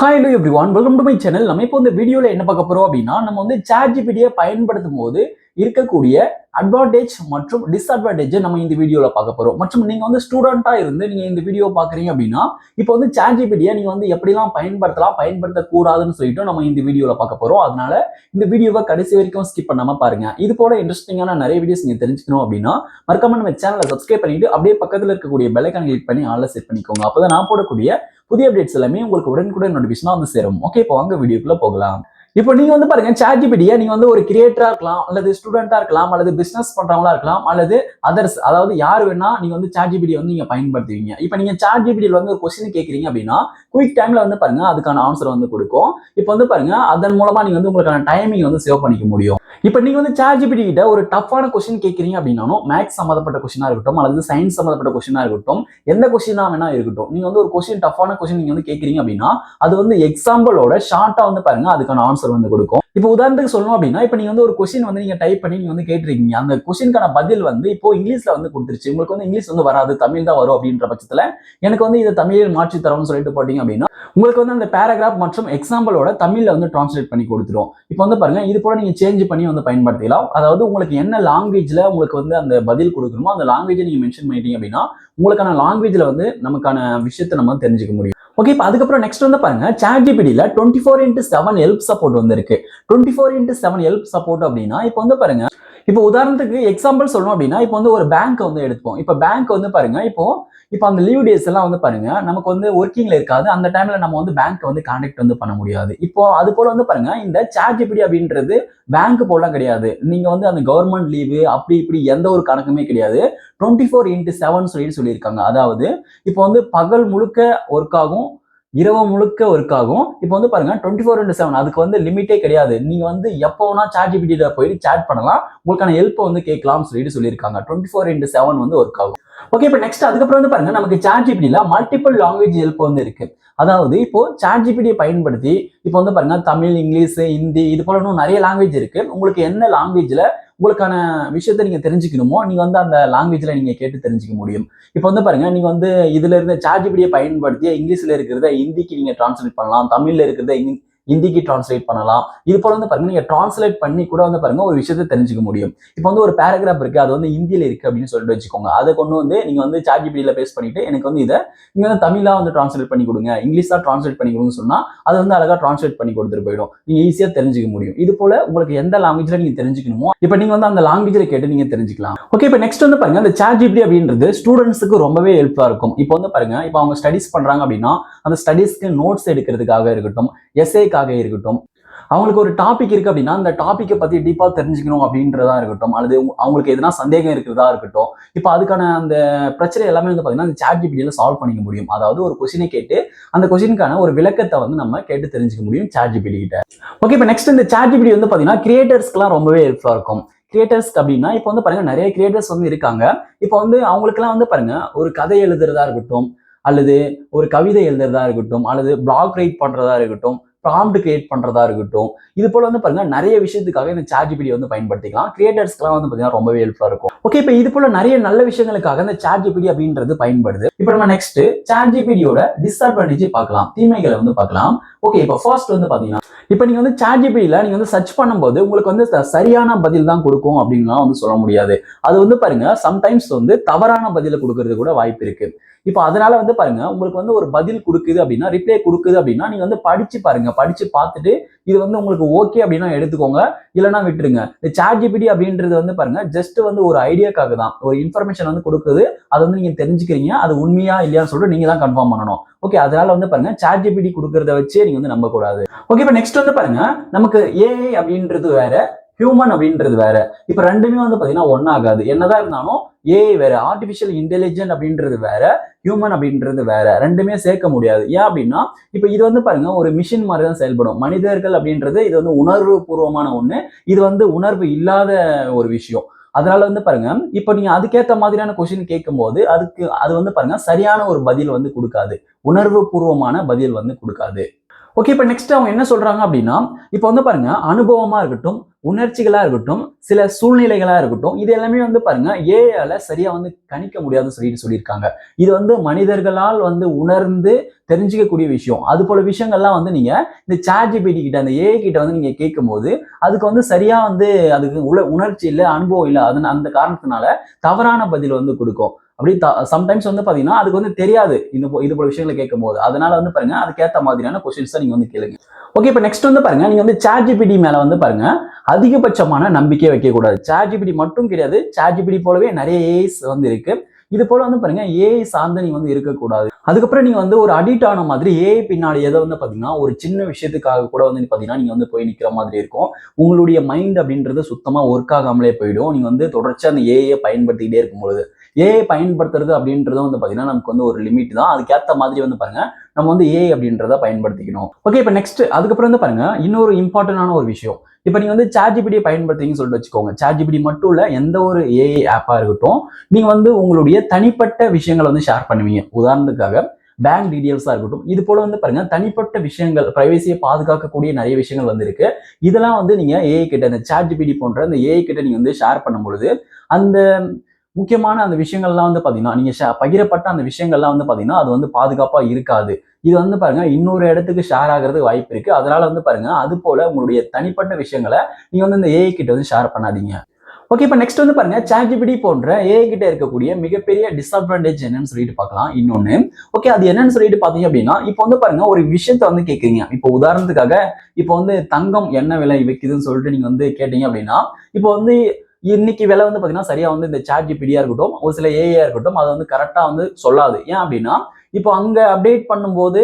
Hi hello everyone welcome to my channel நம்ம இப்போ இந்த வீடியோவில் என்ன பார்க்க போகிறோம் அப்படின்னா நம்ம வந்து சாட் ஜிபிடியை பயன்படுத்தும் போது இருக்கக்கூடிய அட்வான்டேஜ் மற்றும் டிஸ்அட்வான்டேஜை நம்ம இந்த வீடியோவில் பார்க்க போகிறோம் மற்றும் நீங்கள் வந்து ஸ்டூடெண்ட்டாக இருந்து நீங்கள் இந்த வீடியோ பார்க்குறீங்க அப்படின்னா இப்போ வந்து சாட் ஜிபிடியை நீங்கள் வந்து எப்படிலாம் பயன்படுத்தலாம் பயன்படுத்தக்கூடாதுன்னு சொல்லிட்டு நம்ம இந்த வீடியோவில் பார்க்க போகிறோம் அதனால இந்த வீடியோவை கடைசி வரைக்கும் ஸ்கிப் பண்ணாம பாருங்க. இது போல இன்ட்ரெஸ்டிங்கான நிறைய வீடியோஸ் நீங்க தெரிஞ்சுக்கணும் அப்படின்னா மறக்காம நம்ம சேனலை சப்ஸ்கிரைப் பண்ணிட்டு அப்படியே பக்கத்துல இருக்கக்கூடிய பெலைக்கான கிளிக் பண்ணி ஆல்ல செட் பண்ணிக்கோங்க. அப்பதான் நான் போடக்கூடிய புதிய அப்டேட்ஸ் எல்லாமே உங்களுக்கு உடனுக்குடன் நோட்டிஃபிகேஷனா வந்து சேரும். ஓகே இப்போ வாங்க வீடியோக்குள்ள போகலாம். இப்போ நீங்க வந்து பாருங்க சாட்ஜிபிடியை நீங்கள் நீங்க வந்து ஒரு கிரியேட்டரா இருக்கலாம் அல்லது ஸ்டூடெண்டா இருக்கலாம் அல்லது பிசினஸ் பண்றவங்களா இருக்கலாம் அல்லது அதர்ஸ் அதாவது யார் வேணா நீங்க வந்து சாட்ஜிபிடி வந்து நீங்க பயன்படுத்துவீங்க. இப்போ நீங்க சாட்ஜிபிடியில் வந்து ஒரு கொஸ்டின் கேட்குறீங்க அப்படின்னா குயிக் டைம்ல வந்து பாருங்க அதுக்கான ஆன்சர் வந்து கொடுக்கும். இப்போ வந்து பாருங்க அதன் மூலமா நீங்க வந்து உங்களுக்கான டைமிங் வந்து சேவ் பண்ணிக்க முடியும். இப்போ நீங்க வந்து சாட்ஜிபிடி கிட்ட ஒரு டஃப்பான கொஸ்டின் கேட்குறீங்க அப்படின்னாலும் மேக்ஸ் சம்மந்தப்பட்ட கொஸ்டினா இருக்கட்டும் அல்லது சயின்ஸ் சம்மந்தப்பட்ட கொஸ்டினா இருக்கட்டும் எந்த கொஸ்டினா வேணா இருக்கட்டும் நீங்க வந்து ஒரு கொஸ்டின் டஃப்பான கொஸ்டின் நீங்க வந்து கேட்குறீங்க அப்படின்னா அது வந்து எக்ஸாம்பிளோட ஷார்ட்டா வந்து பாருங்க அதுக்கான ஆன்சர் வந்து கொடுக்கும். இப்போ உதாரணத்துக்கு சொல்லணும் அப்படின்னா இப்போ நீங்க வந்து ஒரு கொஸ்டின் வந்து நீங்க டைப் பண்ணி நீங்க வந்து கேட்டிருக்கீங்க. அந்த கொஸ்டினுக்கான பதில் வந்து இப்போ இங்கிலீஷ்ல வந்து கொடுத்துருச்சு. உங்களுக்கு வந்து இங்கிலீஷ் வந்து வராது. தமிழ் தான் வரும் அப்படின்ற பட்சத்துல எனக்கு வந்து இதை தமிழில் மாற்றி தரோம்னு சொல்லிட்டு போட்டீங்க அப்படின்னா உங்களுக்கு வந்து அந்த பேராகிராஃப் மற்றும் எக்ஸாம்பிளோட தமிழ்ல வந்து டிரான்ஸ்லேட் பண்ணி கொடுத்துரும். இப்போ வந்து பாருங்க இது போல நீங்க சேஞ்ச் பண்ணி வந்து பயன்படுத்திக்கலாம் அதாவது உங்களுக்கு என்ன லாங்குவேஜ்ல உங்களுக்கு வந்து அந்த பதில் கொடுக்கணுமோ அந்த லாங்குவேஜை நீங்க மென்ஷன் பண்ணிட்டீங்க அப்படின்னா உங்களுக்கான லாங்குவேஜ்ல வந்து நமக்கான விஷயத்தை நம்ம தெரிஞ்சுக்க முடியும். ஓகே இப்போ அதுக்கப்புறம் நெக்ஸ்ட் வந்து பாருங்க chat ஜிபிடியில் twenty four into seven help support வந்திருக்கு. Twenty four into seven help support அப்படின்னா இப்போ வந்து பாருங்க இப்போ உதாரணத்துக்கு எக்ஸாம்பிள் சொல்லணும் அப்படின்னா இப்போ வந்து ஒரு பேங்க் வந்து எடுப்போம் இப்போ பேங்க் வந்து பாருங்க இப்போ இப்போ அந்த லீவ் டேஸ் எல்லாம் வந்து பாருங்க நமக்கு வந்து ஒர்க்கிங்ல இருக்காது. அந்த டைம்ல நம்ம வந்து பேங்க் வந்து கான்டாக்ட் வந்து பண்ண முடியாது. இப்போ அது போல வந்து பாருங்க இந்த சாட் எப்படி அப்படின்றது பேங்க் போலாம் கிடையாது. நீங்க வந்து அந்த கவர்மெண்ட் லீவு அப்படி இப்படி எந்த ஒரு கணக்குமே கிடையாது. டுவெண்ட்டி ஃபோர் இன்ட்டு செவன் சொல்லிட்டு சொல்லியிருக்காங்க. அதாவது இப்போ வந்து பகல் முழுக்க ஒர்க் ஆகும் இரவு முழுக்க ஒர்க் ஆகும். இப்போ வந்து பாருங்க டுவெண்ட்டி ஃபோர் இன்டு செவன் அதுக்கு வந்து லிமிட்டே கிடையாது. நீங்க வந்து எப்போ வேணா சாட் ஜிபிடியில் போயிட்டு சேட் பண்ணலாம். உங்களுக்கான ஹெல்ப்பை வந்து கேட்கலாம்னு சொல்லிட்டு சொல்லியிருக்காங்க. டுவெண்ட்டி ஃபோர் இன்டு செவன் வந்து ஒர்க் ஆகும். ஓகே இப்போ நெக்ஸ்ட் அதுக்கப்புறம் வந்து பாருங்க நமக்கு சாட் ஜிபிடியில் மல்டிபிள் லாங்குவேஜ் ஹெல்ப் வந்து இருக்கு. அதாவது இப்போ சாட் ஜிபிடியை பயன்படுத்தி இப்போ வந்து பாருங்க தமிழ் இங்கிலீஷ் ஹிந்தி இது போல இன்னும் நிறைய லாங்குவேஜ் இருக்கு. உங்களுக்கு என்ன லாங்குவேஜ்ல உங்களுக்கான விஷயத்த நீங்க தெரிஞ்சுக்கணுமோ நீங்க வந்து அந்த லாங்குவேஜ்ல நீங்க கேட்டு தெரிஞ்சுக்க முடியும். இப்போ வந்து பாருங்க நீங்க வந்து இதுல இருந்த சார்ஜிபிடியை பயன்படுத்தி இங்கிலீஷ்ல இருக்கிறத ஹிந்திக்கு நீங்க டிரான்ஸ்லேட் பண்ணலாம் தமிழ்ல இருக்கிறத ஹிந்திக்கு டிரான்ஸ்லேட் பண்ணலாம். இது போல வந்து பாருங்க நீங்க டிரான்ஸ்லேட் பண்ணி கூட வந்து பாருங்க ஒரு விஷயத்தை தெரிஞ்சுக்க முடியும். இப்போ வந்து ஒரு பேராகிராஃப் இருக்கு அது வந்து ஹிந்தியில இருக்கு அப்படின்னு சொல்லிட்டு வச்சுக்கோங்க. அதை கொண்டு வந்து நீங்க வந்து சாட் பேஸ் பண்ணிட்டு எனக்கு வந்து இதை நீங்க வந்து தமிழா வந்து டிரான்ஸ்லேட் பண்ணி கொடுங்க. இங்கிலீஷா டிரான்ஸ்லேட் பண்ணி கொடுங்க சொன்னா அது வந்து அழகா டிரான்ஸ்லேட் பண்ணி கொடுத்துட்டு போயிடும். நீங்க ஈஸியா தெரிஞ்சுக்க முடியும். இது போல உங்களுக்கு எந்த லாங்குவேஜ்ல நீங்க தெரிஞ்சுக்கணுமோ இப்போ நீங்க வந்து அந்த லாங்குவேஜ்ல கேட்டு நீங்க தெரிஞ்சுக்கலாம். ஓகே இப்போ நெக்ஸ்ட் வந்து பாருங்க அந்த சாட் ஜிபிடி அப்படின்றது ஸ்டூடெண்ட்ஸுக்கு ரொம்பவே ஹெல்ப்ஃபுல்லா இருக்கும். இப்போ வந்து பாருங்க இப்போ அவங்க ஸ்டடிஸ் பண்றாங்க அப்படின்னா அந்த ஸ்டடிஸ்க்கு நோட்ஸ் எடுக்கிறதுக்காக இருக்கட்டும் எஸ்ஏக்காக இருக்கட்டும். அவங்களுக்கு ஒரு டாபிக் இருக்கு அப்படின்னா அந்த டாப்பிக்கை பத்தி டீப்பாக தெரிஞ்சுக்கணும் அப்படின்றதா இருக்கட்டும். அல்லது அவங்களுக்கு எதனா சந்தேகம் இருக்கிறதா இருக்கட்டும். இப்போ அதுக்கான அந்த பிரச்சனை எல்லாமே வந்து பாத்தீங்கன்னா அந்த சாட் ஜிபிடியில சால்வ் பண்ணிக்க முடியும். அதாவது ஒரு கொஸ்டினை கேட்டு அந்த கொஸ்டினுக்கான ஒரு விளக்கத்தை வந்து நம்ம கேட்டு தெரிஞ்சுக்க முடியும் சாட் ஜிபிடி கிட்ட. ஓகே இப்போ நெக்ஸ்ட் இந்த சாட் ஜிபிடி வந்து பார்த்தீங்கன்னா கிரியேட்டர்ஸ்க்குலாம் ரொம்பவே ஹெல்ப்ஃபுல்லா இருக்கும். கிரியேட்டர்ஸ் அப்படின்னா இப்போ வந்து பாருங்க நிறைய கிரியேட்டர்ஸ் வந்து இருக்காங்க. இப்போ வந்து அவங்களுக்குலாம் வந்து பாருங்க ஒரு கதை எழுதுறதா இருக்கட்டும். அல்லது ஒரு கவிதை எழுதுறதா இருக்கட்டும். அல்லது பிளாக் ரைட் பண்றதா இருக்கட்டும். ப்ராம்ப்ட் கிரியேட் பண்றதா இருக்கட்டும். இது போல வந்து பார்த்தீங்கன்னா நிறைய விஷயத்துக்காக இந்த சாட் ஜிபிடி வந்து பயன்படுத்திக்கலாம். கிரியேட்டர்ஸ்க்குலாம் வந்து பாத்தீங்கன்னா ரொம்பவே ஹெல்ப்ஃபுல்லாக இருக்கும். ஓகே இப்போ இது போல நிறைய நல்ல விஷயங்களுக்காக இந்த சாட் ஜிபிடி அப்படின்றது பயன்படுது. இப்போ நம்ம நெக்ஸ்ட் சாட் ஜிபிடியோட டிஸ்அட்வான்டேஜ் பார்க்கலாம். தீமைகளை வந்து பார்க்கலாம். ஓகே இப்போ ஃபர்ஸ்ட் வந்து பார்த்தீங்கன்னா இப்போ நீங்கள் வந்து சாட்ஜிபியில் நீங்கள் வந்து சர்ச் பண்ணும்போது உங்களுக்கு வந்து ச- சரியான பதில் தான் கொடுக்கும் அப்படின்லாம் வந்து சொல்ல முடியாது. அது வந்து பாருங்க சம்டைம்ஸ் வந்து தவறான பதிலை கொடுக்கறது கூட வாய்ப்பு இருக்கு. இப்போ அதனால வந்து பாருங்க உங்களுக்கு வந்து ஒரு பதில் கொடுக்குது அப்படின்னா ரிப்ளை கொடுக்குது அப்படின்னா நீங்க வந்து படிச்சு பாருங்க படிச்சு பார்த்துட்டு இது வந்து உங்களுக்கு ஓகே அப்படின்னா எடுத்துக்கோங்க. இல்லைன்னா விட்டுருங்க. இந்த சாட் ஜிபிடி அப்படின்றது வந்து பாருங்க ஜஸ்ட் வந்து ஒரு ஐடியாக்காக தான். ஒரு இன்ஃபர்மேஷன் வந்து கொடுக்குது. அதை வந்து நீங்க தெரிஞ்சுக்கிறீங்க. அது உண்மையா இல்லையான்னு சொல்லிட்டு நீங்க தான் கன்ஃபார்ம் பண்ணணும். ஓகே அதனால வந்து பாருங்க சாட் ஜிபிடி கொடுக்கறத வச்சே நீங்க வந்து நம்ப கூடாது ஓகே இப்போ நெக்ஸ்ட் வந்து பாருங்க நமக்கு ஏஐ அப்படின்றது வேற. ஹியூமன் அப்படின்றது வேற. இப்போ ரெண்டுமே வந்து பாத்தீங்கன்னா ஒன்றாகாது என்னதான் இருந்தாலும் ஏஐ வேற. ஆர்டிஃபிஷியல் இன்டெலிஜென்ட் அப்படின்றது வேற. ஹியூமன் அப்படின்றது வேற. ரெண்டுமே சேர்க்க முடியாது. ஏன் அப்படின்னா இப்போ இது வந்து பாருங்க ஒரு மிஷின் மாதிரி தான் செயல்படும். மனிதர்கள் அப்படின்றது இது வந்து உணர்வு பூர்வமான ஒண்ணு. இது வந்து உணர்வு இல்லாத ஒரு விஷயம். அதனால வந்து பாருங்க இப்போ நீங்க அதுக்கேத்த மாதிரியான கொஸ்டின் கேட்கும்போது அதுக்கு அது வந்து பாருங்க சரியான ஒரு பதில் வந்து கொடுக்காது. உணர்வு பூர்வமான பதில் வந்து கொடுக்காது. ஓகே இப்போ நெக்ஸ்ட் அவங்க என்ன சொல்றாங்க அப்படின்னா இப்போ வந்து பாருங்க அனுபவமா இருக்கட்டும் உணர்ச்சிகளாக இருக்கட்டும் சில சூழ்நிலைகளாக இருக்கட்டும் இது எல்லாமே வந்து பாருங்க ஏஐயால் சரியாக வந்து கணிக்க முடியாதுன்னு சொல்லிட்டு சொல்லியிருக்காங்க. இது வந்து மனிதர்களால் வந்து உணர்ந்து தெரிஞ்சிக்கக்கூடிய விஷயம். அது போல விஷயங்கள்லாம் வந்து நீங்கள் இந்த சார்ஜிபிடி கிட்ட அந்த ஏஐ கிட்ட வந்து நீங்கள் கேட்கும்போது அதுக்கு வந்து சரியாக வந்து அதுக்கு உல உணர்ச்சி இல்லை அனுபவம் இல்லை அது அந்த காரணத்தினால தவறான பதில் வந்து கொடுக்கும். அப்படி சம்டைம்ஸ் வந்து பார்த்தீங்கன்னா அதுக்கு வந்து தெரியாது இந்த இது போல விஷயங்களை கேட்கும் போது அதனால வந்து பாருங்க அதுக்கேற்ற மாதிரியான கொஸ்டின்ஸ் நீங்க வந்து கேளுங்க. ஓகே இப்போ நெக்ஸ்ட் வந்து பாருங்க நீங்க வந்து சார்ஜிபிடி மேல வந்து பாருங்க அதிகபட்சமான நம்பிக்கை வைக்கக்கூடாது. சார்ஜிபிடி மட்டும் கிடையாது சார்ஜிபிடி போலவே நிறைய ஏஸ் வந்து இருக்கு. இது போல வந்து பாருங்க ஏஐ சார்ந்து நீங்க வந்து இருக்கக்கூடாது. அதுக்கப்புறம் நீங்க வந்து ஒரு அடிக்ட் ஆன மாதிரி ஏஐ பின்னாடி எதை வந்து பாத்தீங்கன்னா ஒரு சின்ன விஷயத்துக்காக கூட வந்து பாத்தீங்கன்னா நீங்க வந்து போய் நிக்கிற மாதிரி இருக்கும். உங்களுடைய மைண்ட் அப்படின்றது சுத்தமா ஒர்க் ஆகாமலே போயிடும். நீங்க வந்து தொடர்ச்சியா அந்த ஏஐ பயன்படுத்திக்கிட்டே இருக்கும் பொழுது ஏஐ பயன்படுத்துறது அப்படின்றதும் வந்து பார்த்தீங்கன்னா நமக்கு வந்து ஒரு லிமிட் தான். அதுக்கேற்ற மாதிரி வந்து பாருங்க நம்ம வந்து ஏஐ அப்படின்றத பயன்படுத்திக்கணும். ஓகே இப்போ நெக்ஸ்ட் அதுக்கப்புறம் வந்து பாருங்க இன்னொரு இம்பார்ட்டன்டான ஒரு விஷயம். இப்போ நீங்க வந்து சார்ஜிபிடியை பயன்படுத்துறீங்கன்னு சொல்லிட்டு வச்சுக்கோங்க. சார்ஜிபிடி மட்டும் இல்லை எந்த ஒரு ஏஐ ஆப்பா இருக்கட்டும் நீங்க வந்து உங்களுடைய தனிப்பட்ட விஷயங்களை வந்து ஷேர் பண்ணுவீங்க. உதாரணத்துக்காக பேங்க் டீடைல்ஸா இருக்கட்டும் இது போல வந்து பாருங்க தனிப்பட்ட விஷயங்கள் பிரைவசியை பாதுகாக்கக்கூடிய நிறைய விஷயங்கள் வந்து இருக்கு. இதெல்லாம் வந்து நீங்க ஏஐ கிட்ட இந்த சார்ஜிபிடி போன்ற அந்த ஏஐ கிட்ட நீங்க வந்து ஷேர் பண்ணும் பொழுது அந்த முக்கியமான அந்த விஷயங்கள்லாம் வந்து பார்த்தீங்கன்னா நீங்கள் பகிரப்பட்ட அந்த விஷயங்கள்லாம் வந்து பார்த்தீங்கன்னா அது வந்து பாதுகாப்பாக இருக்காது. இது வந்து பாருங்க இன்னொரு இடத்துக்கு ஷேர் ஆகிறதுக்கு வாய்ப்பு இருக்கு. அதனால வந்து பாருங்க அது போல உங்களுடைய தனிப்பட்ட விஷயங்களை நீங்க வந்து இந்த ஏஐ கிட்ட வந்து ஷேர் பண்ணாதீங்க. ஓகே இப்போ நெக்ஸ்ட் வந்து பாருங்க சாட்ஜிபிடி போன்ற ஏஐ கிட்ட இருக்கக்கூடிய மிகப்பெரிய டிஸ்அட்வான்டேஜ் என்னன்னு சொல்லிட்டு பார்க்கலாம் இன்னொன்னு ஓகே அது என்னன்னு சொல்லிட்டு பார்த்தீங்க அப்படின்னா இப்போ வந்து பாருங்க ஒரு விஷயத்த வந்து கேட்குறீங்க இப்போ உதாரணத்துக்காக இப்போ வந்து தங்கம் என்ன விலை வைக்குதுன்னு சொல்லிட்டு நீங்க வந்து கேட்டீங்க அப்படின்னா இப்போ வந்து இன்னைக்கு விலை வந்து பாத்தீங்கன்னா சரியா வந்து இந்த சாட் ஜிபிடியா இருக்கட்டும் ஒரு சில ஏஐயா இருக்கட்டும் அதை வந்து கரெக்டா வந்து சொல்லாது. ஏன் அப்படின்னா இப்போ அங்க அப்டேட் பண்ணும்போது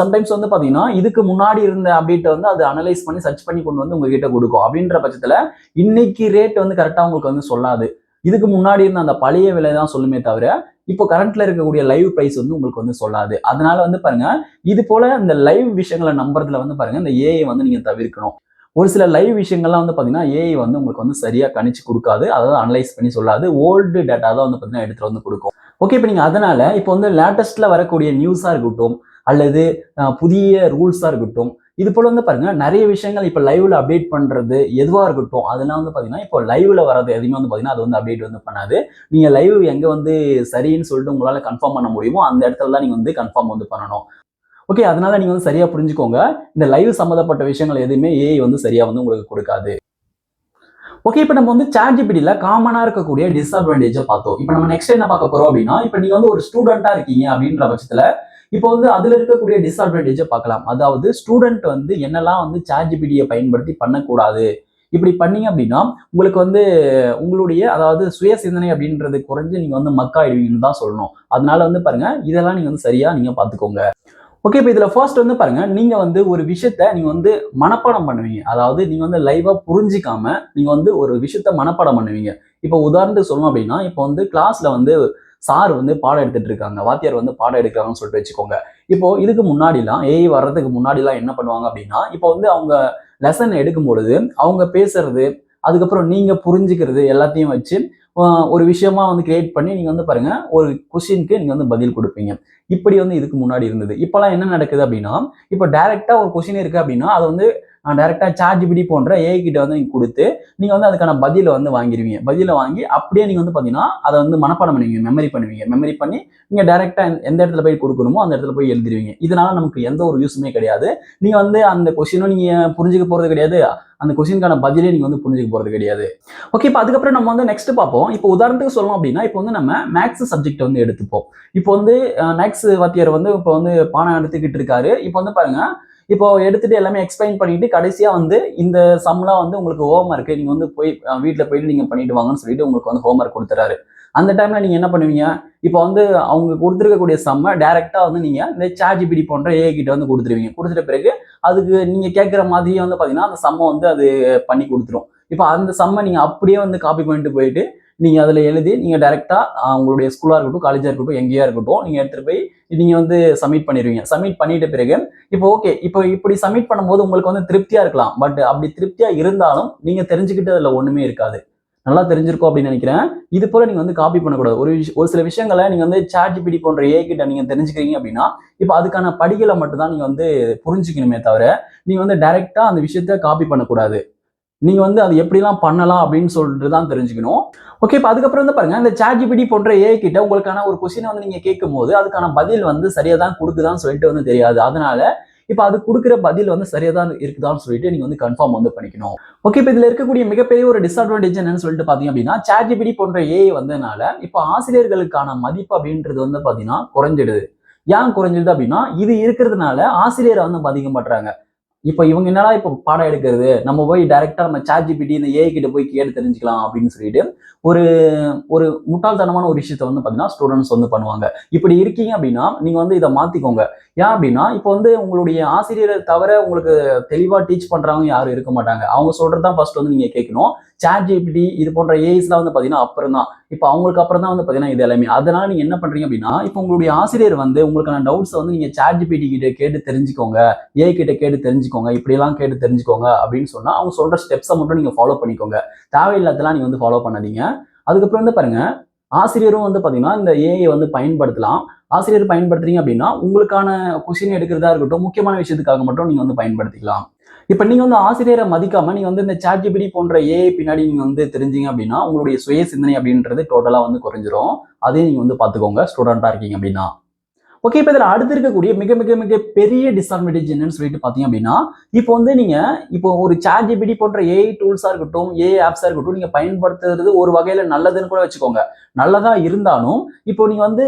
சம்டைம்ஸ் வந்து பாத்தீங்கன்னா இதுக்கு முன்னாடி இருந்த அப்டேட்டை வந்து அது அனலைஸ் பண்ணி சர்ச் பண்ணி கொண்டு வந்து உங்ககிட்ட கொடுக்கும். அப்படின்ற பட்சத்துல இன்னைக்கு ரேட் வந்து கரெக்டா உங்களுக்கு வந்து சொல்லாது. இதுக்கு முன்னாடி இருந்த அந்த பழைய விலை தான் சொல்லுமே தவிர இப்போ கரண்ட்ல இருக்கக்கூடிய லைவ் பிரைஸ் வந்து உங்களுக்கு வந்து சொல்லாது. அதனால வந்து பாருங்க இது போல இந்த லைவ் விஷயங்களை நம்புறதுல வந்து பாருங்க இந்த ஏஐ வந்து நீங்க தவிர்க்கணும். ஒரு சில லைவ் விஷயங்கள்லாம் வந்து பார்த்தீங்கன்னா ஏஐ வந்து உங்களுக்கு வந்து சரியாக கணிச்சு கொடுக்காது. அதாவது அனலைஸ் பண்ணி சொல்லாது. ஓல்டு டேட்டா தான் வந்து பார்த்தீங்கன்னா எடுத்துகிட்டு வந்து கொடுக்கும். ஓகே இப்போ நீங்கள் அதனால இப்போ வந்து லேட்டஸ்ட்ல வரக்கூடிய நியூஸாக இருக்கட்டும் அல்லது புதிய ரூல்ஸாக இருக்கட்டும் இது போல் வந்து பாருங்கள் நிறைய விஷயங்கள் இப்போ லைவில் அப்டேட் பண்ணுறது எதுவாக இருக்கட்டும் அதெல்லாம் வந்து பார்த்தீங்கன்னா இப்போ லைவில் வரது எதுவுமே வந்து பார்த்தீங்கன்னா அது வந்து அப்டேட் வந்து பண்ணாது. நீங்கள் லைவ் எங்கே வந்து சரின்னு சொல்லிட்டு உங்களால் கன்ஃபார்ம் பண்ண முடியுமோ அந்த இடத்துல தான் நீங்கள் வந்து கன்ஃபார்ம் வந்து பண்ணணும். ஓகே அதனால நீங்க வந்து சரியா புரிஞ்சுக்கோங்க. இந்த லைவ் சம்மந்தப்பட்ட விஷயங்கள் எதுவுமே ஏஐ வந்து சரியா வந்து உங்களுக்கு கொடுக்காது. ஓகே இப்போ நம்ம வந்து சாட் ஜிபிடியில் காமனாக இருக்கக்கூடிய டிஸ்அட்வான்டேஜை பார்த்தோம். இப்போ நம்ம நெக்ஸ்ட் என்ன பார்க்க போறோம் அப்படின்னா இப்போ நீங்க வந்து ஒரு ஸ்டூடெண்டா இருக்கீங்க அப்படின்ற பட்சத்துல இப்போ வந்து அதுல இருக்கக்கூடிய டிஸ்அட்வான்டேஜை பார்க்கலாம். அதாவது ஸ்டூடெண்ட் வந்து என்னெல்லாம் வந்து சாட் ஜிபிடியை பயன்படுத்தி பண்ணக்கூடாது. இப்படி பண்ணீங்க அப்படின்னா உங்களுக்கு வந்து உங்களுடைய அதாவது சுய சிந்தனை அப்படின்றது குறைஞ்சு நீங்க வந்து மக்காயிடுவீங்கன்னு தான் சொல்லணும். அதனால வந்து பாருங்க இதெல்லாம் நீங்க வந்து சரியா நீங்க பார்த்துக்கோங்க. ஓகே இப்போ இதில் ஃபர்ஸ்ட் வந்து பாருங்கள் நீங்கள் வந்து ஒரு விஷயத்த நீங்கள் வந்து மனப்பாடம் பண்ணுவீங்க. அதாவது நீங்கள் வந்து லைவாக புரிஞ்சிக்காம நீங்கள் வந்து ஒரு விஷயத்த மனப்பாடம் பண்ணுவீங்க. இப்போ உதாரணத்துக்கு சொல்லணும் அப்படின்னா இப்போ வந்து கிளாஸில் வந்து சார் வந்து பாடம் எடுத்துகிட்டு இருக்காங்க. வாத்தியார் வந்து பாடம் எடுக்கிறாங்கன்னு சொல்லிட்டு வச்சுக்கோங்க. இப்போ இதுக்கு முன்னாடிலாம் ஏஐ வர்றதுக்கு முன்னாடிலாம் என்ன பண்ணுவாங்க அப்படின்னா இப்போ வந்து அவங்க லெசன் எடுக்கும் பொழுது அவங்க பேசுறது அதுக்கப்புறம் நீங்கள் புரிஞ்சுக்கிறது எல்லாத்தையும் வச்சு ஒரு விஷயமா வந்து கிரியேட் பண்ணி நீங்கள் வந்து பாருங்க ஒரு கொஸ்டினுக்கு நீங்கள் வந்து பதில் கொடுப்பீங்க. இப்படி வந்து இதுக்கு முன்னாடி இருந்தது. இப்போலாம் என்ன நடக்குது அப்படின்னா இப்போ டைரெக்டாக ஒரு கொஸ்டின் இருக்குது அப்படின்னா அதை வந்து டேரெக்டாக சார்ஜ் பிடி போன்ற ஏஐ கிட்ட வந்து நீங்கள் கொடுத்து நீங்கள் வந்து அதுக்கான பதிலை வந்து வாங்கிடுவீங்க பதிலை வாங்கி அப்படியே நீங்கள் வந்து பார்த்தீங்கன்னா அதை வந்து மனப்பாடம் பண்ணுவீங்க மெமரி பண்ணுவீங்க. மெமரி பண்ணி நீங்கள் டேரெக்டாக எந்த இடத்துல போய் கொடுக்கணுமோ அந்த இடத்துல போய் எழுதிருவீங்க. இதனால நமக்கு எந்த ஒரு யூஸுமே கிடையாது. நீங்கள் வந்து அந்த கொஸ்டினும் நீங்கள் புரிஞ்சுக்க போகிறது கிடையாது. அந்த கொஸ்டினுக்கான பதிலே நீங்க வந்து புரிஞ்சுக்க போறது கிடையாது. ஓகே இப்போ அதுக்கப்புறம் நம்ம வந்து நெக்ஸ்ட் பார்ப்போம். இப்போ உதாரணத்துக்கு சொல்லணும் அப்படின்னா இப்போ வந்து நம்ம மேக்ஸ் சப்ஜெக்ட் வந்து எடுத்துப்போம். இப்போ வந்து மேக்ஸ் வாத்தியார் வந்து இப்போ வந்து பாடம் எடுத்துக்கிட்டு இருக்காரு. இப்போ வந்து பாருங்க இப்போ எடுத்துட்டு எல்லாமே எக்ஸ்பிளைன் பண்ணிட்டு கடைசியா வந்து இந்த சம்லாம் வந்து உங்களுக்கு ஹோம் ஒர்க்கு நீங்க வந்து போய் வீட்டில் போயிட்டு நீங்க பண்ணிட்டு வாங்கன்னு சொல்லிட்டு உங்களுக்கு வந்து ஹோம் ஒர்க் கொடுத்துறாரு. அந்த டைமில் நீங்கள் என்ன பண்ணுவீங்க? இப்போ வந்து அவங்க கொடுத்துருக்கக்கூடிய சம்மை டேரெக்டாக வந்து நீங்கள் இந்த சார்ஜிபிடி போன்ற ஏ கிட்ட வந்து கொடுத்துருவீங்க. கொடுத்துட்ட பிறகு அதுக்கு நீங்கள் கேட்குற மாதிரியே வந்து பார்த்தீங்கன்னா அந்த சம்மை வந்து அது பண்ணி கொடுத்துரும். இப்போ அந்த சம்மை நீங்கள் அப்படியே வந்து காப்பி பண்ணிட்டு போயிட்டு நீங்கள் அதில் எழுதி நீங்கள் டேரெக்டாக உங்களுடைய ஸ்கூலாக இருக்கட்டும் காலேஜாக இருக்கட்டும் எங்கேயா இருக்கட்டும் நீங்கள் எடுத்துகிட்டு போய் நீங்கள் வந்து சப்மிட் பண்ணிடுவீங்க சப்மிட் பண்ணிட்ட பிறகு இப்போ ஓகே இப்போ இப்படி சப்மிட் பண்ணும்போது உங்களுக்கு வந்து திருப்தியாக இருக்கலாம். பட் அப்படி திருப்தியாக இருந்தாலும் நீங்கள் தெரிஞ்சுக்கிட்டு அதில் ஒன்றுமே இருக்காது. நல்லா தெரிஞ்சிருக்கும் அப்படின்னு நினைக்கிறேன். இது போல நீங்க வந்து காப்பி பண்ணக்கூடாது. ஒரு ஒரு சில விஷயங்களை நீங்க வந்து சாட் ஜிபிடி போன்ற ஏ கிட்ட நீங்க தெரிஞ்சுக்கிறீங்க அப்படின்னா இப்போ அதுக்கான படிகளை மட்டும் தான் நீங்க வந்து புரிஞ்சுக்கணுமே தவிர நீங்க வந்து டைரக்டா அந்த விஷயத்த காப்பி பண்ணக்கூடாது. நீங்க வந்து அது எப்படிலாம் பண்ணலாம் அப்படின்னு சொல்லிட்டு தான் தெரிஞ்சுக்கணும். ஓகே இப்போ அதுக்கப்புறம் வந்து பாருங்க. இந்த சாட் ஜிபிடி போன்ற ஏ கிட்ட உங்களுக்கான ஒரு கொஸ்டினை வந்து நீங்க கேட்கும் போது அதுக்கான பதில் வந்து சரியா தான் கொடுக்குதான்னு சொல்லிட்டு வந்து தெரியாது. அதனால இப்போ அது கொடுக்குற பதில் வந்து சரியாக தான் இருக்குதான்னு சொல்லிட்டு நீங்கள் வந்து கன்ஃபார்ம் வந்து பண்ணிக்கணும். ஓகே இப்போ இதில் இருக்கக்கூடிய மிகப்பெரிய ஒரு டிஸ்அட்வான்டேஜ் என்னன்னு சொல்லிட்டு பார்த்தீங்க அப்படின்னா சாட்ஜிபிடி போன்ற ஏஐ வந்ததுனால இப்போ ஆசிரியர்களுக்கான மதிப்பு அப்படின்றது வந்து பார்த்தீங்கன்னா குறைஞ்சிடுது. ஏன் குறைஞ்சிடுது அப்படின்னா இது இருக்கிறதுனால ஆசிரியரை வந்து மதிக்க மாட்டுறாங்க இப்போ இவங்க என்னடா இப்போ பாடம் எடுக்கிறது? நம்ம போய் டைரெக்டாக நம்ம சாட் ஜிபிடி இந்த ஏஐ கிட்ட போய் கேட்டு தெரிஞ்சுக்கலாம் அப்படின்னு சொல்லிட்டு ஒரு ஒரு முட்டாள்தனமான ஒரு விஷயத்த வந்து பார்த்தீங்கன்னா ஸ்டூடெண்ட்ஸ் வந்து பண்ணுவாங்க. இப்படி இருக்கீங்க அப்படின்னா நீங்கள் வந்து இதை மாற்றிக்கோங்க ஏன் அப்படின்னா இப்போ வந்து உங்களுடைய ஆசிரியரை தவிர உங்களுக்கு தெளிவாக டீச் பண்ணுறவங்க யாரும் இருக்க மாட்டாங்க. அவங்க சொல்கிறது தான் ஃபர்ஸ்ட் வந்து நீங்கள் கேட்கணும். சாட் ஜிபிடி இது போன்ற ஏஐஸ்லாம் வந்து பார்த்தீங்கன்னா அப்புறம் தான் இப்போ அவங்களுக்கு அப்புறம் தான் வந்து பார்த்தீங்கன்னா இது எல்லாமே. அதனால நீங்கள் என்ன பண்ணுறீங்க அப்படின்னா இப்போ உங்களுடைய ஆசிரியர் வந்து உங்களுக்கான டவுட்ஸை வந்து நீங்கள் சாட் ஜிபிடி கிட்ட கேட்டு தெரிஞ்சுக்கோங்க. ஏஐ கிட்ட கேட்டு தெரிஞ்சுக்கோங்க. இப்படியெல்லாம் கேட்டு தெரிஞ்சுக்கோங்க அப்படின்னு சொன்னால் அவங்க சொல்கிற ஸ்டெப்ஸை மட்டும் நீங்கள் ஃபாலோ பண்ணிக்கோங்க. தேவையில்லாதெல்லாம் நீங்கள் வந்து ஃபாலோ பண்ணாதீங்க. அதுக்கப்புறம் வந்து பாருங்க ஆசிரியரும் வந்து பார்த்தீங்கன்னா இந்த ஏஐ வந்து பயன்படுத்தலாம். ஆசிரியர் பயன்படுத்துறீங்க அப்படின்னா உங்களுக்கான கொஸ்டின் எடுக்கிறதா இருக்கட்டும் முக்கியமான விஷயத்துக்காக மட்டும் நீங்க வந்து பயன்படுத்திக்கலாம். இப்போ நீங்க வந்து ஆசிரியரை மதிக்காம நீங்க வந்து இந்த சாட்ஜிபிடி போன்ற ஏஐ பின்னாடி நீங்க வந்து தெரிஞ்சீங்க அப்படின்னா உங்களுடைய சுய சிந்தனை அப்படின்றது டோட்டலா வந்து குறைஞ்சிரும். அதையும் நீங்க வந்து பாத்துக்கோங்க ஸ்டூடெண்டா இருக்கீங்க அப்படின்னா. ஓகே இப்போ இதில் அடுத்து இருக்கக்கூடிய மிக மிக மிக பெரிய டிஸ்அட்வான்டேஜ் என்னன்னு சொல்லிட்டு பார்த்தீங்க அப்படின்னா இப்போ வந்து நீங்கள் இப்போ ஒரு சாட் ஜிபிடி போன்ற ஏஐ டூல்ஸாக இருக்கட்டும் ஏஐ ஆப்ஸாக இருக்கட்டும் நீங்கள் பயன்படுத்துறது ஒரு வகையில் நல்லதுன்னு கூட வச்சுக்கோங்க. நல்லதாக இருந்தாலும் இப்போ நீங்கள் வந்து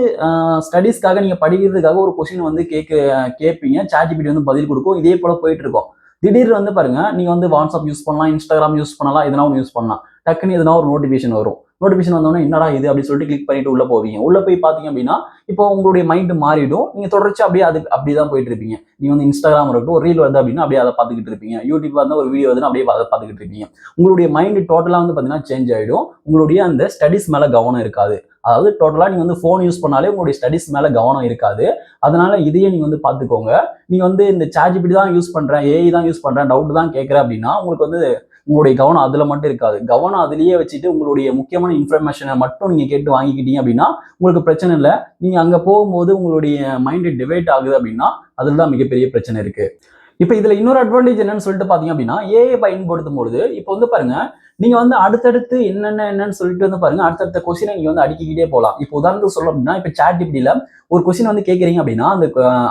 ஸ்டடீஸ்க்காக நீங்கள் படிக்கிறதுக்காக ஒரு கொஸ்டின் வந்து கேட்க கேட்பீங்க சாட் ஜிபிடி வந்து பதில் கொடுக்கும். இதே போல் போயிட்டு இருக்கோம். திடீர்னு வந்து பாருங்க நீங்கள் வந்து வாட்ஸ்அப் யூஸ் பண்ணலாம் இன்ஸ்டாகிராம் யூஸ் பண்ணலாம் எதனா ஒன்று யூஸ் பண்ணலாம். டக்குன்னு எதனா ஒரு நோட்டிஃபிகேஷன் வரும். நோட்டிஃபிகேஷன் வந்தோடனே என்னடா இது? அப்படின்னு சொல்லிட்டு கிளிக் பண்ணிட்டு உள்ள போவீங்க. உள்ள போய் பாத்தீங்க அப்படின்னா இப்போ உங்களுடைய மைண்ட் மாறிடும். நீங்க தொடர்ச்சி அப்படியே அது அப்படிதான் போயிட்டு இருப்பீங்க. நீங்க வந்து இன்ஸ்டாகிராம் இருக்கட்டும் ஒரு ரீல் வந்து அப்படின்னா அப்படியே அதை பார்த்துக்கிட்டு இருப்பீங்க. யூடியூப் வந்து ஒரு வீடியோ வந்து அப்படியே அதை பார்த்துக்கிட்டு இருப்பீங்க. உங்களுடைய மைண்ட் டோட்டலா வந்து பாத்தீங்கன்னா சேஞ்ச் ஆயிடும். உங்களுடைய அந்த ஸ்டடிஸ் மேல கவனம் இருக்காது. அதாவது டோட்டலா நீங்க வந்து ஃபோன் யூஸ் பண்ணாலே உங்களுடைய ஸ்டடிஸ் மேல கவனம் இருக்காது. அதனால இதையே நீங்க வந்து பாத்துக்கோங்க நீங்க வந்து இந்த சார்ஜ் இப்படி தான் யூஸ் பண்றேன் ஏஐ தான் யூஸ் பண்றேன் டவுட் தான் கேட்குறேன் அப்படின்னா உங்களுக்கு வந்து உங்களுடைய கவனம் அதுல மட்டும் இருக்காது. கவனம் அதுலயே வச்சுட்டு உங்களுடைய முக்கியமான இன்ஃபர்மேஷனை மட்டும் நீங்க கேட்டு வாங்கிக்கிட்டீங்க அப்படின்னா உங்களுக்கு பிரச்சனை இல்லை. நீங்க அங்க போகும்போது உங்களுடைய மைண்ட் டிவைட் ஆகுது அப்படின்னா அதுல தான் மிகப்பெரிய பிரச்சனை இருக்கு. இப்போ இதுல இன்னொரு அட்வான்டேஜ் என்னன்னு சொல்லிட்டு பாத்தீங்க அப்படின்னா ஏஐ பயன்படுத்தும் பொழுது இப்போ வந்து பாருங்க நீங்க வந்து அடுத்தடுத்து என்னென்ன என்னன்னு சொல்லிட்டு வந்து பாருங்க அடுத்தடுத்த கொஸ்டினை நீங்க வந்து அடிக்கிக்கிட்டே போகலாம் இப்போ உதாரணத்துக்கு சொல்ல அப்படின்னா இப்போ சாட் ஜிபிடியில ஒரு கொஸ்டின் வந்து கேட்குறீங்க அப்படின்னா அந்த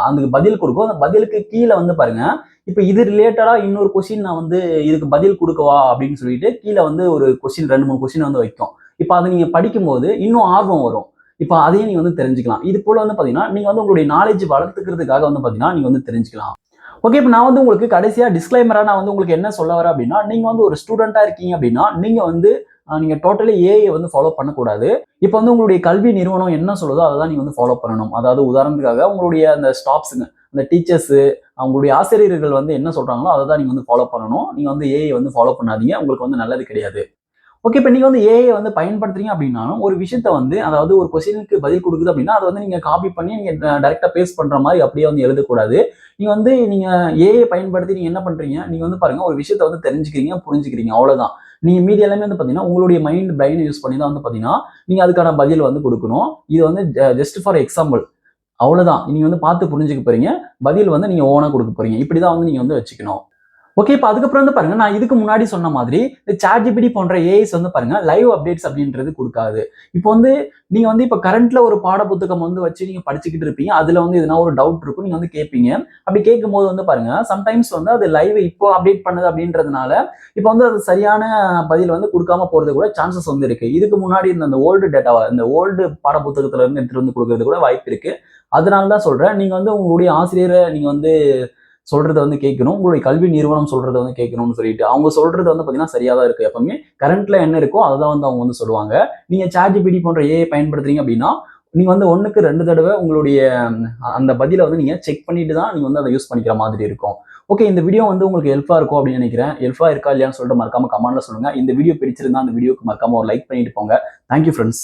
அந்த பதில் கொடுக்கும். அந்த பதிலுக்கு கீழே வந்து பாருங்க இப்போ இது ரிலேட்டடாக இன்னொரு கொஸ்டின் நான் வந்து இதுக்கு பதில் கொடுக்கவா அப்படின்னு சொல்லிட்டு கீழே வந்து ஒரு கொஸ்டின் ரெண்டு மூணு கொஸ்டின் வந்து வைக்கும். இப்போ அதை நீங்கள் படிக்கும்போது இன்னும் ஆர்வம் வரும். இப்போ அதையும் நீங்கள் வந்து தெரிஞ்சுக்கலாம். இது போல் வந்து பார்த்தீங்கன்னா நீங்கள் வந்து உங்களுடைய நாலேஜ் வளர்த்துக்கிறதுக்காக வந்து பார்த்தீங்கன்னா நீங்கள் வந்து தெரிஞ்சுக்கலாம். ஓகே இப்போ நான் வந்து உங்களுக்கு கடைசியாக டிஸ்க்ளைமராக நான் வந்து உங்களுக்கு என்ன சொல்ல வரேன் அப்படின்னா நீங்கள் வந்து ஒரு ஸ்டூடெண்ட்டாக இருக்கீங்க அப்படின்னா நீங்கள் வந்து நீங்கள் டோட்டலி ஏஐ வந்து ஃபாலோ பண்ணக்கூடாது. இப்போ வந்து உங்களுடைய கல்வி நிறுவனம் என்ன சொல்லுதோ அதை தான் நீங்கள் வந்து ஃபாலோ பண்ணணும். அதாவது உதாரணத்துக்காக உங்களுடைய அந்த ஸ்டாஃப்ஸுங்க அந்த டீச்சர்ஸு அவங்களுடைய ஆசிரியர்கள் வந்து என்ன சொல்கிறாங்களோ அதை தான் நீங்கள் வந்து ஃபாலோ பண்ணணும். நீங்கள் வந்து ஏஐ வந்து ஃபாலோ பண்ணாதீங்க. உங்களுக்கு வந்து நல்லது கிடையாது. ஓகே இப்போ நீங்கள் வந்து ஏஐ வந்து பயன்படுத்துறீங்க அப்படின்னாலும் ஒரு விஷயத்த வந்து அதாவது ஒரு கொஸ்டினுக்கு பதில் கொடுக்குது அப்படின்னா அதை வந்து நீங்கள் காப்பி பண்ணி நீங்கள் டேரெக்டாக பேஸ்ட் பண்ணுற மாதிரி அப்படியே வந்து எழுதக்கூடாது. நீங்கள் வந்து நீங்கள் ஏஐ பயன்படுத்தி நீங்கள் என்ன பண்ணுறீங்க நீங்கள் வந்து பாருங்கள் ஒரு விஷயத்த வந்து தெரிஞ்சுக்கிறீங்க புரிஞ்சுக்கிறீங்க. அவ்வளோதான் நீங்கள் மீதி எல்லாமே வந்து பார்த்தீங்கன்னா உங்களுடைய மைண்ட் பிரெயின் யூஸ் பண்ணி தான் வந்து பார்த்தீங்கன்னா நீங்கள் அதுக்கான பதில் வந்து கொடுக்கணும். இது வந்து ஜஸ்ட் ஃபார் எக்ஸாம்பிள் அவ்வளோதான் நீங்கள் வந்து பார்த்து புரிஞ்சுக்க போறீங்க. பதில் வந்து நீங்கள் ஓனாக கொடுக்க போறீங்க. இப்படி தான் வந்து நீங்கள் வந்து வச்சுக்கணும். ஓகே இப்போ அதுக்கப்புறம் வந்து பாருங்க நான் இதுக்கு முன்னாடி சொன்ன மாதிரி இந்த சாட்ஜிபிடி போன்ற ஏஐஸ் வந்து பாருங்க லைவ் அப்டேட்ஸ் அப்படின்றது கொடுக்காது. இப்போ வந்து நீங்க வந்து இப்போ கரண்ட்ல ஒரு பாட புத்தகம் வந்து வச்சு நீங்க படிச்சுக்கிட்டு இருப்பீங்க அதுல வந்து எதனா ஒரு டவுட் இருக்கும் நீங்க வந்து கேட்பீங்க அப்படி கேட்கும் போது வந்து பாருங்க சம்டைம்ஸ் வந்து அது லைவ் இப்போ அப்டேட் பண்ணுது அப்படின்றதுனால இப்போ வந்து அது சரியான பதில் வந்து கொடுக்காம போறது கூட சான்சஸ் வந்து இருக்கு. இதுக்கு முன்னாடி இருந்த அந்த ஓல்டு டேட்டாவை இந்த ஓல்டு பாட புத்தகத்துல இருந்து எடுத்துட்டு வந்து கொடுக்கறது கூட வாய்ப்பு இருக்கு. அதனால தான் சொல்றேன் நீங்க வந்து உங்களுடைய ஆசிரியரை நீங்க வந்து சொல்றத வந்து கேட்கணும். உங்களுடைய கல்வி நிறுவனம் சொல்றத வந்து கேட்கணும்னு சொல்லிட்டு அவங்க சொல்றது வந்து பார்த்தீங்கன்னா சரியா தான் இருக்கு. எப்பவுமே கரண்ட்ல என்ன இருக்கோ அதுதான் வந்து அவங்க வந்து சொல்லுவாங்க. நீங்க சார்ஜ் பிடி போன்ற ஏஐ பயன்படுத்துறீங்க அப்படின்னா நீங்க வந்து ஒண்ணுக்கு ரெண்டு தடவை உங்களுடைய அந்த பதிலை வந்து நீங்க செக் பண்ணிட்டு தான் நீங்க வந்து அதை யூஸ் பண்ணிக்கிற மாதிரி இருக்கும். ஓகே இந்த வீடியோ வந்து உங்களுக்கு ஹெல்ப்ஃபா இருக்கும் அப்படின்னு நினைக்கிறேன். ஹெல்ப்ஃபா இருக்கா இல்லையான்னு சொல்லிட்டு மறக்காம கமெண்ட்ல சொல்லுங்க. இந்த வீடியோ பிடிச்சிருந்தா அந்த வீடியோக்கு மறக்காம ஒரு லைக் பண்ணிட்டு போங்க. Thank you friends